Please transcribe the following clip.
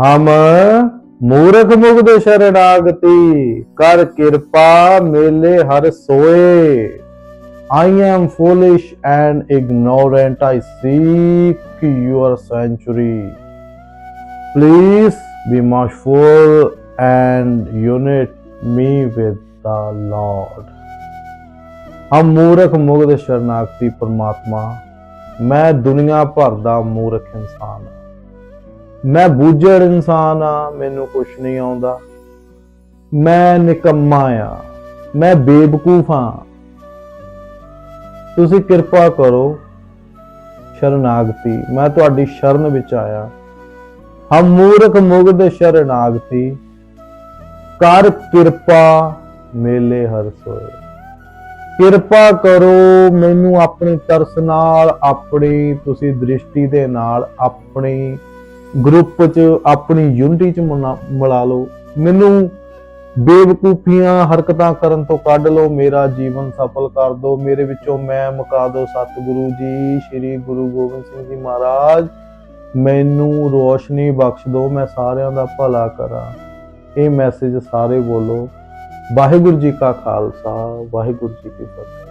ਹਮ ਮੂਰਖ ਮੁਗਧ ਸ਼ਰਣਾਗਤੀ ਕਰ ਕਿਰਪਾ ਮੇਲੇ ਹਰ ਸੋਏ I am foolish and ignorant. I seek your sanctuary. Please be merciful and unite me with the Lord. ਹਮ ਮੂਰਖ ਮੁਗਧ ਸ਼ਰਨਾਗਤੀ ਪਰਮਾਤਮਾ ਮੈਂ ਦੁਨੀਆ ਭਰ ਦਾ ਮੂਰਖ ਇਨਸਾਨ ਹਾਂ ਮੈਂ ਬੂਝੜ ਇਨਸਾਨ ਆ, ਮੈਨੂੰ ਕੁਝ ਨਹੀਂ ਆਉਂਦਾ। ਮੈਂ ਨਿਕੰਮਾ ਆ, ਮੈਂ ਬੇਵਕੂਫ ਹਾਂ ਤੁਸੀਂ ਕਿਰਪਾ ਕਰੋ ਸ਼ਰਨਾਗਤੀ। ਮੈਂ ਤੁਹਾਡੀ ਸ਼ਰਨ ਵਿੱਚ ਆਇਆ। ਹਮ ਮੂਰਖ ਮੁਗਧ ਸ਼ਰਨਾਗਤੀ। ਕਰ ਕਿਰਪਾ ਮੇਲੇ ਹਰ ਸੋਏ। ਕਿਰਪਾ ਕਰੋ ਮੈਨੂੰ ਆਪਣੀ ਤਰਸ ਨਾਲ, ਆਪਣੀ ਤੁਸੀਂ ਦ੍ਰਿਸ਼ਟੀ ਦੇ ਨਾਲ, ਆਪਣੀ ਗਰੁੱਪ 'ਚ ਆਪਣੀ ਯੂਨਿਟੀ 'ਚ ਮਨਾ- ਮਿਲਾ ਲਓ। ਮੈਨੂੰ ਬੇਵਕੂਫੀਆਂ ਹਰਕਤਾਂ ਕਰਨ ਤੋਂ ਕੱਢ ਲਓ, ਮੇਰਾ ਜੀਵਨ ਸਫਲ ਕਰ ਦਿਓ। ਮੇਰੇ ਵਿੱਚੋਂ ਮੈਂ ਮੁਕਾ ਦਿਓ। ਸਤਿਗੁਰੂ ਜੀ, ਸ੍ਰੀ ਗੁਰੂ ਗੋਬਿੰਦ ਸਿੰਘ ਜੀ ਮਹਾਰਾਜ, ਮੈਨੂੰ ਰੋਸ਼ਨੀ ਬਖਸ਼ ਦਿਓ। ਮੈਂ ਸਾਰਿਆਂ ਦਾ ਭਲਾ ਕਰਾਂ। ਇਹ ਮੈਸੇਜ ਸਾਰੇ ਬੋਲੋ। ਵਾਹਿਗੁਰੂ ਜੀ ਕਾ ਖਾਲਸਾ, ਵਾਹਿਗੁਰੂ ਜੀ ਕੀ ਫਤਿਹ।